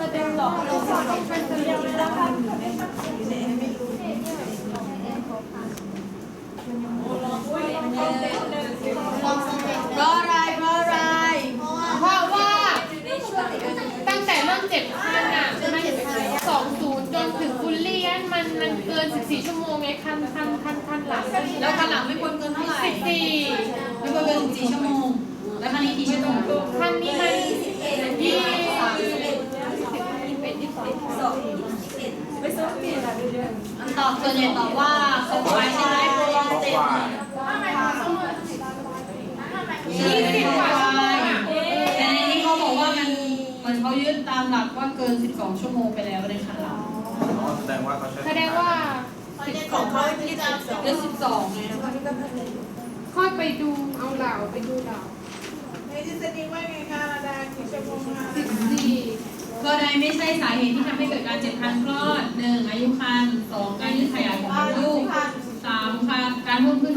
เพราะอะไรเพราะอะไร เพราะว่าตั้งแต่เริ่มเจ็บคันอะมันสองศูนย์จนถึงบุลเลียนมันมันเกิน14ชั่วโมงไงคันคันคันคันหลังแล้วคันหลังไม่ควรเกินเท่าไหร่14ไม่ควรเกินสี่ชั่วโมง แล้วคันนี้กี่ชั่วโมงคันนี้มันยี่ ตอบส่วนใหญ่ตอบว่าเขาควายใช่ไหมเพราะว่าเจ็บยี่สิบกว่าชั่วโมงอะแต่ในนี้เขาบอกว่ามันเหมือนเขายึดตามหลักว่าเกิน 12 ชั่วโมงไปแล้วในคันหลังแสดงว่าเขาใช้แสดงว่าของเขาที่เดือน12ไงค่อยไปดูเอาเหล่าไปดูเหล่าในทฤษฎีว่าไงคะระดากี่ชั่วโมงคะ14ก็ใดไม่ใช่สาเหตุที่ทำให้เกิดการเจ็บคันคลอดหนึ่งอายุคันสองการยืดขยายของมดลูกสามค่ะการเพิ่มขึ้น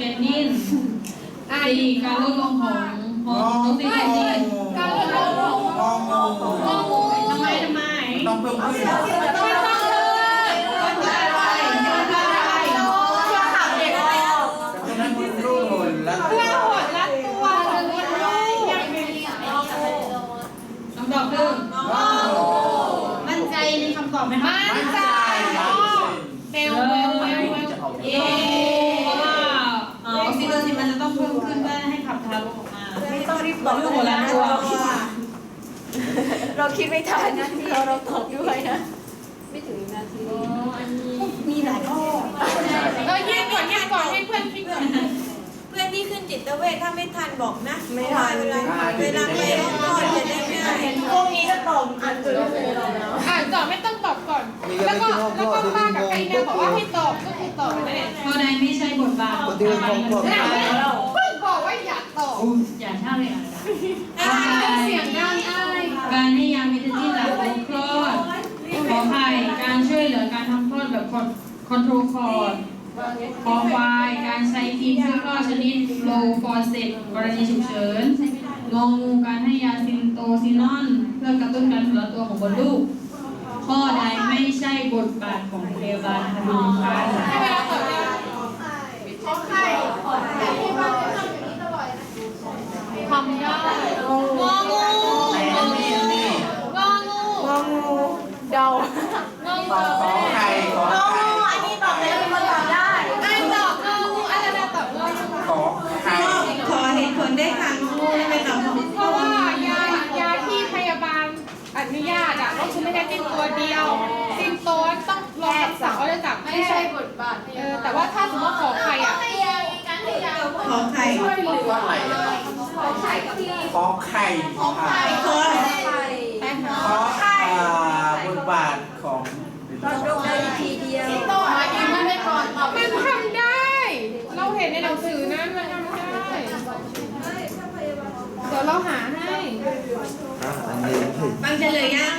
ของโปรสตาแกนดินสี่การลดลงของฮอร์โมนออกซิโทซินการลดลงของงองูทำไมทำไมต้องเพิ่มขึ้นไม่ต้องเลยมันคืออะไรมันคืออะไรช่วงขับเด็กอะไรอะฉะนั้นรูดหนแล้วเพื่อหดรัดตัวหรือว่าลูกคำตอบคือมั่นใจในคำตอบไหมคะมั่นใจเบลเบลเบลเบลเย้ เพิ่มขึ้นเพื่อให้ขับทารกออกมาไม่ต้องรีบตอบลูกหัวล้านตัวเราคิดไม่ทันเราเราตอบด้วยนะมีหลายข้อเออยืนก่อนยืนก่อนให้เพื่อนคิดก่อนเพื่อนที่ขึ้นจิตเวชถ้าไม่ทันบอกนะไม่ทันเวลาเวลาไปห้องคลอดจะได้ง่ายพวกนี้ก็ตอบอันตัวนี้เลยเราแล้วอ่านตอบไม่ต้องตอบก่อน แล้วก็แล้วก็ป้ากับใครเนี่ยบอกว่าให้ตอบก็คือตอบนั่นแหละข้อใดไม่ใช่บทบาทของคนที่เป็ อย่าตอบอย่าท่าเลยอะเสียงดังอ้ายการให้ยาเมทาจินหลังคลอดขอไข่การช่วยเหลือการทำคลอดแบบคอนโทรลคอร์ดขอควายการใช้ทีมช่วยคลอดชนิดโลฟอร์เซตกรณีฉุกเฉินงองูการให้ยาซินโตซินอน เพื่อกระตุ้นการหลั่งตัวของบนลูก ข้อใดไม่ใช่บทบาทของพยาบาลพดุงครรภ์ให้เวลาตอบเลยทำได้ งองู นี่นี่นี่ งองู งองูเดาง องู ขอไข่ขอไข่ อันนี้ตอบเลยเป็นคนตอบได้ อ่านตอบงองูอะไรนะตอบงองู ขอไข่ ขอเหตุผลได้ค่ะงงไม่ตอบถูก เพราะว่ายายาที่พยาบาลอนุญาตอะก็คือไม่ได้จิ้มตัวเดียวจิ้มโต้นต้องรอคำสั่งเขาจะจับไม่ใช่บทบาทเออแต่ว่า ถ้าสมมติว่าขอใครอะขอไข่ขอไข่ขอไข่ขอไข่ขอขอขออ่าบทบาทของต่อมายืนมันไปก่อนมันทำได้ เราเห็นในหนังสือนะมันทำได้เดี๋ยวเราหาให้อะอันนี้ผิดฟังเฉลยยัง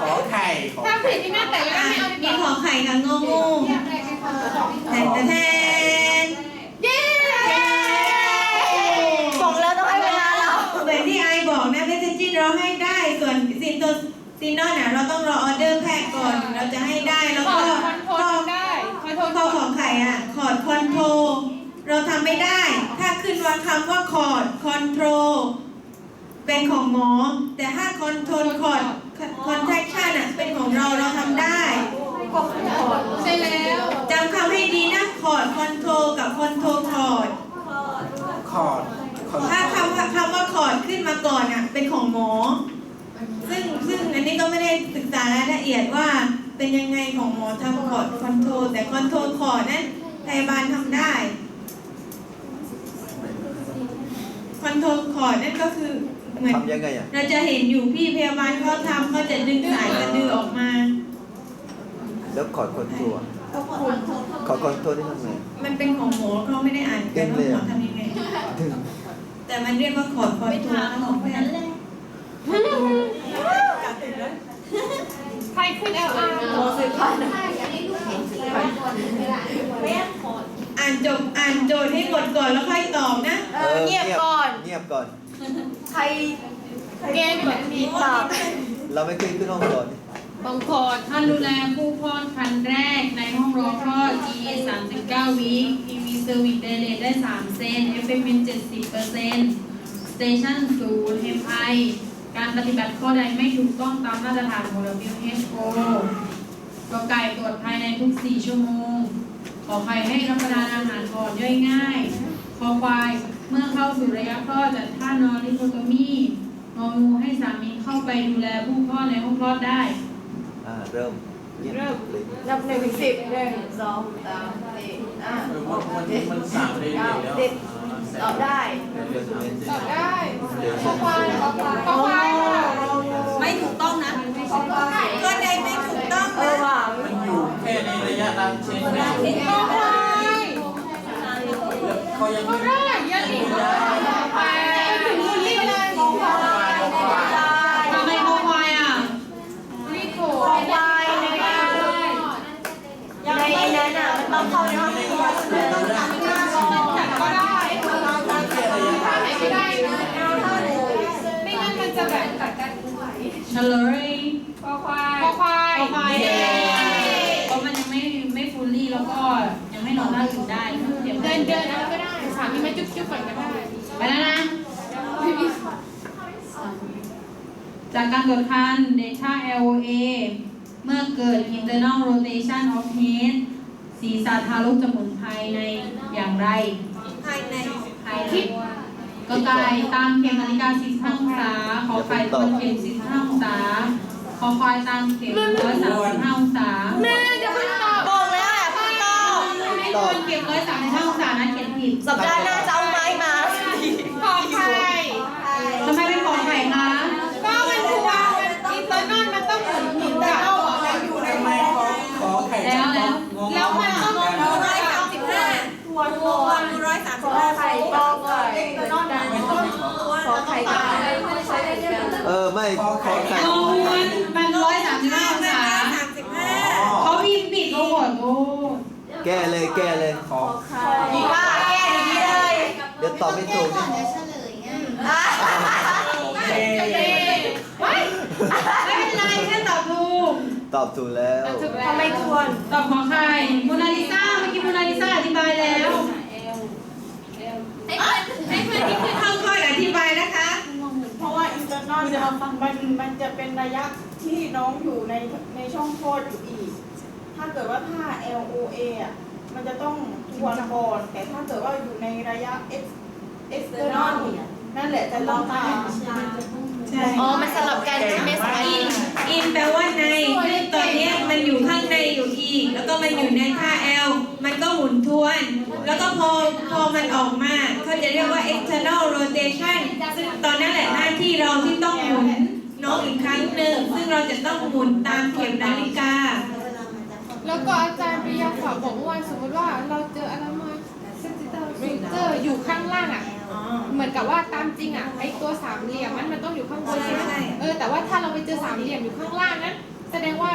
ขอไข่ขอถ้าผิไข่ดที่แม่แต่ก็ไม่เอาดีมีกขอว่าไข่ค่ะงองู แทนแทนเย้บอกแล้วต้องให้เวลาเราเหมือนที่ไอบอกนะเมทจินเราให้ได้ ส่วนซินโตซินอนน่ะเราต้องรอออเดอร์แพทย์ก่อน เราจะให้ได้แล้วขอก็คอนโทรข้อลได้คอนโทรลข้อของไข่อะคอร์ดคอนโทรเราทำไม่ได้ ถ้าขึ้นว่าคำว่าคอร์ดคอนโทรเป็นของหมอ แต่ถ้าคอนโทรลคอร์ดคอนแทคชั่นอะเป็นของเราเราทำได้ ใช่แล้วจำคำให้ดีนะคอร์ดคอนโทรกับคอนโทรคอร์ดขอดขอดถ้าคำว่าคำว่าคอร์ดขึ้นมาก่อนอะเป็นของหมอ ซึ่งซึ่งอันนี้ก็ไม่ได้ศึกษารายละเอียดว่าเป็นยังไงของหมอทำคอร์ดคอนโทรแต่คอนโทรคอร์ดนั้นพยาบาลทำได้คอนโทรคอร์ดนั่นก็คือเหมือนทำยังไงอะเราจะเห็นอยู่พี่พยาบาลเขาทำเขาจะดึงสายกระดือออกมา แล้วขอดคอนโทรลขอดคอนโทรลนี่ทำไง มันเป็นของหมอเขาไม่ได้อ่านกันว่าหมอทำยังไง ถึงแต่มันเรียกว่าคอร์ดคอนโทรลของแพทย์ใครขึ้นเอลอาร์โมสืบพันอ่านจบอ่านโจทย์ให้หมดก่อนแล้วค่อยตอบนะเออเงียบก่อน เงียบก่อน ใครเกมแบบนี้ตอบรเราไม่เคยขึ้นห้องสอน บางคนท่านดูแลผู้คลอดคันแรกในห้องรอคลอด GE 39วิค PV Service Delay ได้ 3 เซน FMN 70% Station 0 MI การปฏิบัติข้อใดไม่ถูกต้องตามมาตรฐานของ WHO กไก่ตรวจภายในทุก 4 ชั่วโมง ขอไข่ให้รับประทานอาหารก่อนย่อยง่าย คอควายเมื่อเข้าสู่ระยะคลอดจัดท่านอนลิโคโตมีงองูให้สามีเข้าไปดูแลผู้คลอดในห้องคลอดได้ เริ่มยี่ยมเลยนับหนึ่งถึงสิบหนึ่งสองสามสี่ห้าเออหวันกวันเจ็นี้ดมันสามเดือนแล้วสิบตอบได้เริ่มเรียนตอบได้ข้อควายข้อควายค่ะไม่ถูกต้องนะก็ใดไม่ถูกต้องเออนะว่ะมันอยู่แค่ในระยะรังเชนแม่ข้อควายเขายังก็ไม่ได้ยันหลีกข้ เฉลยข้อควายข้อควายคอควายเพราะมันยังไม่ไม่ฟูลลี่แล้วก็ยังไม่นอนท่าอื่นได้เดี๋ยวเดินเดินอะไรก็ได้สามีไมาจุ๊บจุ๊บก่อนก็ได้ไปแล้วนะจากการตรวจคัน data LOA เมื่อเกิด internal rotation of head ศีรษะทารกจะหมุนภายในอย่างไร ภายในภายในก็ไก่ตามเข็มนาฬิกา45องศาขอไข่ตรงเข็ม45องศาคอควายตามเข็ม135องศาแม่จะเพิ่งตอบบอกแล้วอะพี่ตอบไม่ควรเข็ม135องศานะเขียนผิดสัปดาห์หน้าจะเอาไม้มา ขอไข่ ทำไมเป็นขอไข่คะ ก็มันคือว่าอินเตอร์นอนมันต้องหมุนหมุนกับ ทำไมขอขอไข่ แล้วแล้ว แล้วมันต้อง ร้อยสามสิบห้า ตัวตัว ร้อยสาม ข สิบ อ ห้า ไข่ตองก่อนนอน ขอไข่ตองเออไม่ขอไข่โอ้มันมัน135องศาสามสิบห้าเขาพิมพ์ผิดเขาขอโทษแก้เลยแก้เลยขอดีว่าแก้อย่างนี้เลยเดี๋ยวตอบไม่ถูกนี่อะโอเคไม่เป็นไรแค่ตอบถูกตอบถูกแล้วทำไมควรตอบขอไข่โมนาลิซาเมื่อกี้โมนาลิซาอธิบายแล้วให้เพื่อนให้เพื่อนที่คือเข้าคอยอธิบายนะคะเพราะ ว่าอินเตอร์นอนมันมันจะเป็นระยะที่น้องอยู่ในในช่องคลอดอยู่อีก ถ้าเกิดว่าถ้า LOA อะมันจะต้องทวนก่อนแต่ถ้าเกิดว่าอยู่ในระยะ X external นั่นแหละจะต้องตามใช่อ๋อ มันสลับกันใช่ไหมสมัยอินอินแปลว่าในซึ่งตอนเนี้ยมันอยู่ข้างในอยู่อีก แล้วก็มันอยู่ในท่า L มันก็หมุนทวน แล้วก็พอพอมันออกมา เขาจะเรียกว่า external rotation ซึ่งตอนนั้นแหละหน้า เราที่ต้องหมุนน้องอีกครั้งหนึ่งซึ่งเราจะต้องหมุนตามเข็มนาฬิกา แล้วก็อาจารย์ปริยาฝากบอกว่าสมมติว่าเราเจออะไรมาเซนซิเตอร์เจออยู่ข้างล่างอะเหมือนกับว่าตามจริงอะไอตัวสามเหลี่ยมมันมันต้องอยู่ข้างบนใช่ไหมใช่เออแต่ว่าถ้าเราไปเจอสามเหลี่ยมอยู่ข้างล่างนั้นแสดงว่า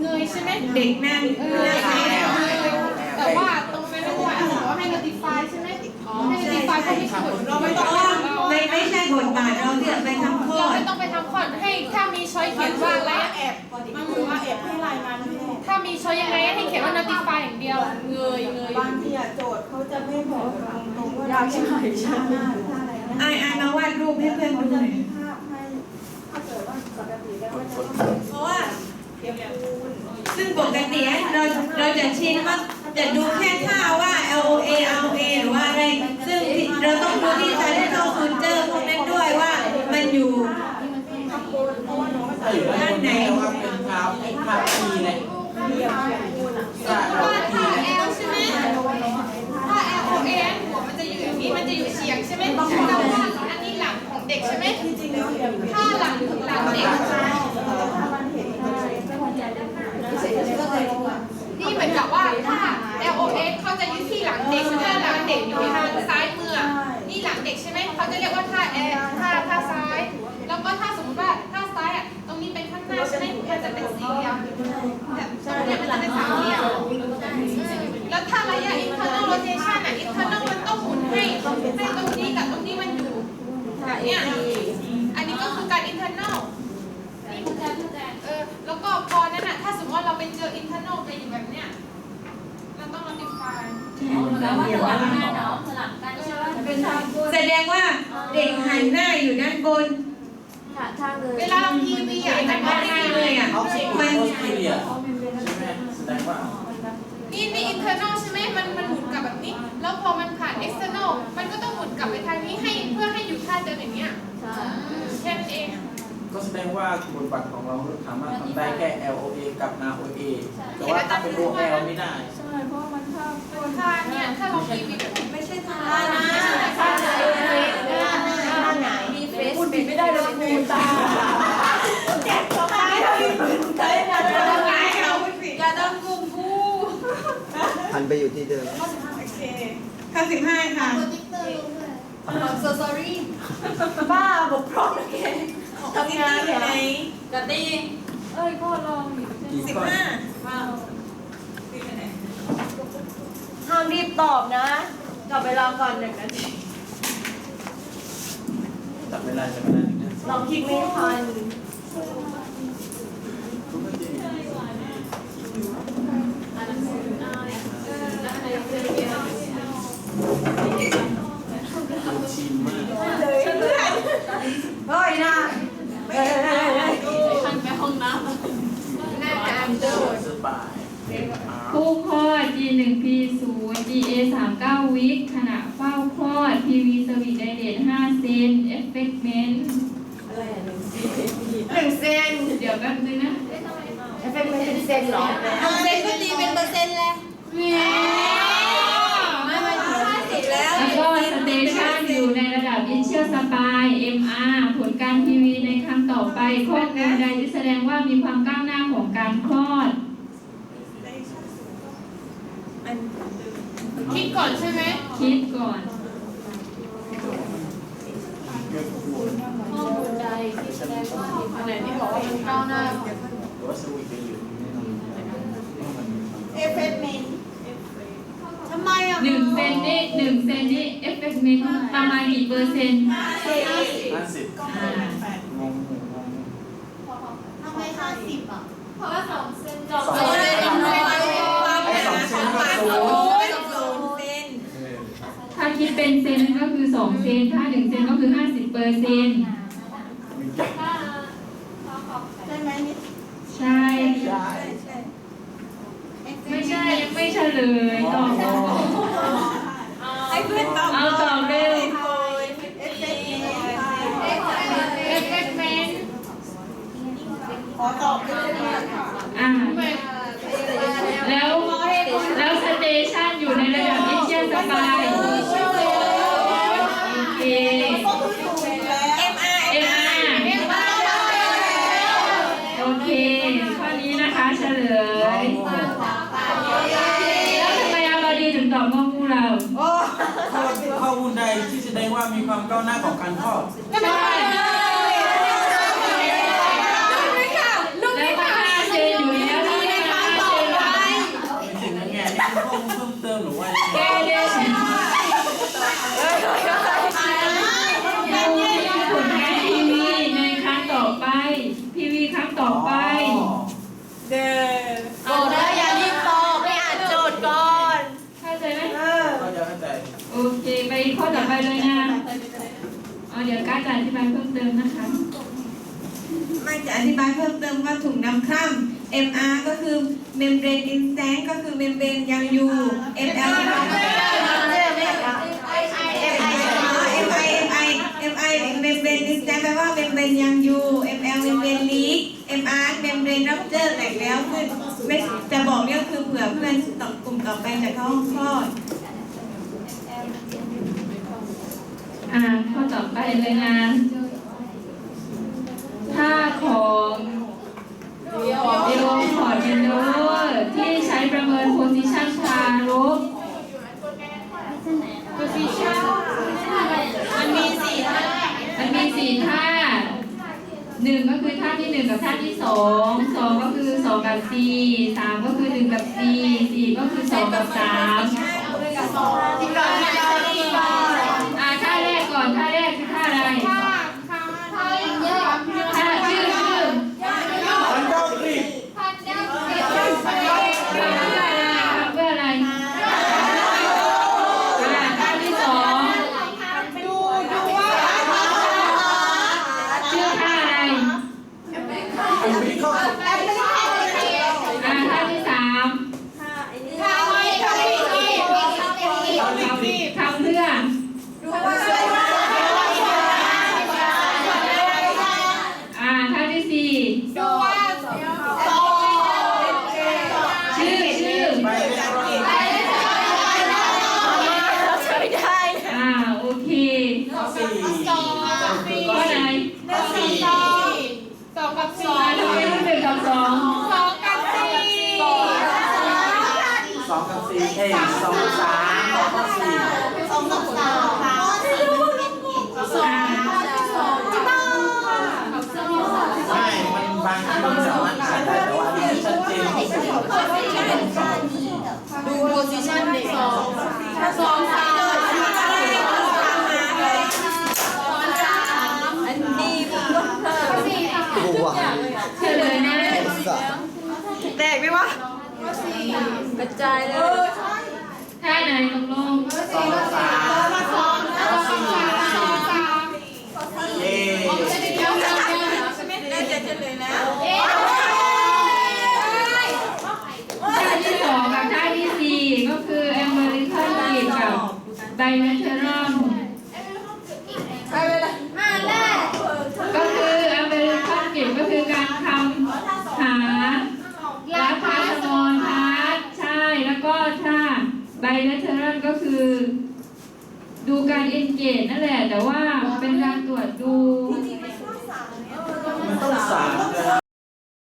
เงยใช่ไหมเด็กนั่งเออนั่งใช่ไม่ได้แต่ว่าตรงนั้นว่าบอกว่าให้ notify ใช่ไหมให้ notify เพราะไม่กดเราไม่ต้อง อ๋อไม่ไม่ใช่บทบาทเราที่จะไปทำคลเราอดไม่ต้องไปทำคอนให้ถ้ามีช้อยเขียนว่าอะไรแอบมันคือว่าแอบให้รายงานให้ถ้ามีช้อยยังไงให้เขียนว่า notify อย่างเดียว เงยเงยบางทีอะโจทย์เขาจะไม่บอกตรงๆว่าเราใช่ไหมใช่ไหมอะไรนะไอไอมาวาดรูปให้เพื่อนเขาดูหจะน่อยมีภาพให้ถ้าเกิดว่าปกติแล้วมันจะต้องเพราะว่าเก็บคูณซึ่งปกติเราเราจะชินว่าจะดูแค่ท่าว่า L O A R O A หรือว่าอะไร ซึ่งเราต้องดูที่ title future พวกนั้นด้วยว่ามัน อยู่ข้านเพราะว่าน้องถ้าอยู่ด้านบนว่าเป็นเท้าไอ้าทีเลยเรียบคูณอะถ้าเราว่าทีถ้า L ใช่ไหมถ้า L O N หัวมันจะอยู่อย่างนี้มันจะอยู่เฉียงใช่ไหมแต่ว่าอันนี้หลังของเด็กใช่ไหมถ้าหลังหลังเด็ก ถ้าระยะ internal rotation อะ internal มันต้องหมุนให้ให้ตรงนี้กับตรงนี้มันอยู่แบบเนี่ยอันนี้ก็คือการ internal เออแล้วก็พอนั้นอะ ถ้าสมมติว่าเราไปเจอ internal ไปอยู่แบบเนี้ยเราต้องรับกันเลัไหแสดงว่าเด็กหันหน้าอยู่ด้านบนเวลาเราพีวีอะมันก็ได้เลยอะมันเลยใช่แสดงว่า นี่นี่ internal ใช่ไหมมันมันหมุนกลับแบบนี้ แล้วพอมันผ่าน external มันก็ต้องหมุนกลับไปทางนี้ให้เพื่อให้อยู่ท่าเดิมอย่างเงี้ยอืมแค่นั้นเอง ก็แสดงว่าบทบาทของเราสามารถทำได้แค่ LOA กับ ROA แต่ว่าถ้าเป็น OL ไม่ได้ ใช่ เพราะว่ามันถ้าท่าเนี่ย ถ้าเราทีวีแบบนี้ ไม่ใช่ท่า นะ ท่าไหนมีเฟซ พูดผิดไม่ได้เลยครูตา แจกสบายเลยเคยนะ อย่าดังกุ่มกู หันไปอยู่ที่เดิม โอเค ข้อสิบห้าค่ะโซซอรี่บ้าบกพร่องนะแกทำงานเหรอจะตีสิบห้าห้ามรีบตอบนะกลับเวลาก่อนหนึ่งนาทีจับเวลาจับเวลาหนึ่งนะเราคิดไม่ทัน ชินมาก เฮ้ยนะเฮ้ย น่าจะอันเดอร์ สบาย ผู้คลอด G1 P0 GA 39วิคขณะเฝ้าคลอด PV สวิตไดเดต5เซ น Effectment หนึ่งเซนเดี๋ยวแป๊บนึงนะเอฟเฟกต์เป็นเซนเหรอเซนก็ตีเป็นเปอร์เซ็นต์แล้วไม่ไม่ถึงห้าสิบแล้วแล้วก็สเตชันอยู่ในระดับ Initial Spy MR ผลการ PV ในครั้งต่อไปข้อมูลใดที่แสดงว่ามีความก้าวหน้าของการคลอดคิดก่อนใช่ไหมคิดก่อน ข้อมูลใด ที่แสดงว่ามีความไหนที่บอกว่ามันก้าวหน้าหรือว่าสวิตไปอยู่เอฟเฟกต์เมนทำไมอะหนึ่งเซนนี่หนึ่งเซนนี่ Effectment ประมาณกี่เปอร์เซ็นต์ห้าสิบอ่างงงงทำไมห้าสิบอะเพราะว่าสองเซนสองสองเซนสองเซนไอ้สองเซนก็ศูนย์ถ้าคิดเป็นเซนก็คือสองเซน ถ้าหนึ่งเซนก็คือห้าสิบเปอร์เซ็นต์ ใช่ไหมนี่ ใช่ ช่ไม่ใช่ยังไม่เฉลยตอบให้เพื่อนตอบเอาตอบเร็ว เอฟเฟกต์เมนเอฟเฟกต์เมนขอตอบด้วยได้ไหมค่ะ อ่าแล้วแล้วสเตชันอยู่ในระดับอิเชียนสปายโอเค ก็คือถูกแล้ว เอ็มอาร์โอเค ข้อนี้นะคะเฉล ยแล้วทำไมอาบาดีถึงตอบงองูเราข้อข้อมูลใดที่แสดงว่ามีความก้าวหน้าของการคลอดก็ไม่ได้เลยลูก แล้ว นี่ ก็ ค่ะ ห้าเซนอยู่แล้วที่ได้ห้าเซนแล้ว เป็นสิ่งนั้นไงนี่คือข้อมูลเพิ่มเติมหรือว่ายังไง แกเรียกดูที่ผลงานทีวีในครั้งต่อไป ทีวีครั้งต่อไป เดิน เอาแล้วอย่ารีบตอบไม่อ่านโจทย์ก่อน เข้าใจไหม เออ ก็จะเข้าใจ โอเค ไปข้อต่อไป เลยนะเอาเดี๋ยวการจะอธิบายเพิ่มเติมนะคะไม่จะอธิบายเพิ่มเติมว่าถุงน้ำคร่ำ MR ก็คือ membrane instant ก็คือ membrane ยังอยู่ ML ก็คือ MI MI MI membrane instant แปลว่า membrane ยังอยู่ ML membrane leak MR membrane rupture แตกแล้วคือไม่จะบอกเนี่ยคือเผื่อเพื่อนตกลุ่มต่อไปจะเข้าห้องคลอด อ่าข้อต่อไปเลยนะถ้าของเดโอคอร์ดิโนที่ใช้ประเมินโพซิชันทารก position มันมีสี่ท่ามันมีสี่ท่าหนึ่งก็คือท่าที่หนึ่งกับท่าที่สองสองก็คือสองกับสี่สามก็คือหนึ่งกับสี่สี่ก็คือสองกับสามอ่าท่าแรกก่อนท่าแรกคือท่าอะไร ค่ะค่ะค่ะเยอะ ท่าชื่อชื่อ มันก็กรีด พันเยอะ ทำเพื่ออะไรทำเพื่ออะไรอ่าท่าที่สอง ดูดูว่า ท สอง สองกับสี่ สองกับสี่เอ้ยสองกับสามสองกับสี่ สองกับสามข้อสี่มันเป็นเกณฑ์สองสองจุดต้อง ไม่มันบางทีมันสามารถอ่านได้แต่ว่าอันนี้ชัดเจนที่สุด ข้อสี่เป็นข้อนี้กับ ดูโพซิชันเด็กสองสองสาม อันนี้มันก็เพิ่ม ตัว เฉลยนะ สาม แตกไหมวะ กระจายเลย ท่าไหนตกลงสองกับสามสองสามสองสามเย้เดี๋ยวเดี๋ยวเดี๋ยวน่าจะเฉลยแล้วเอ๊ะท่าที่สองกับท่าที่สี่ก็คือ American Grid กับ Bilateral มาแรก ก็คือ American Grid ก็คือการทำหาราคาสมอลพาร์ทใช่ แล้วก็ถ้า Bilateral ก็ คือ ดูการเอนเกจนั่นแหละ แต่ว่าเป็นการตรวจดู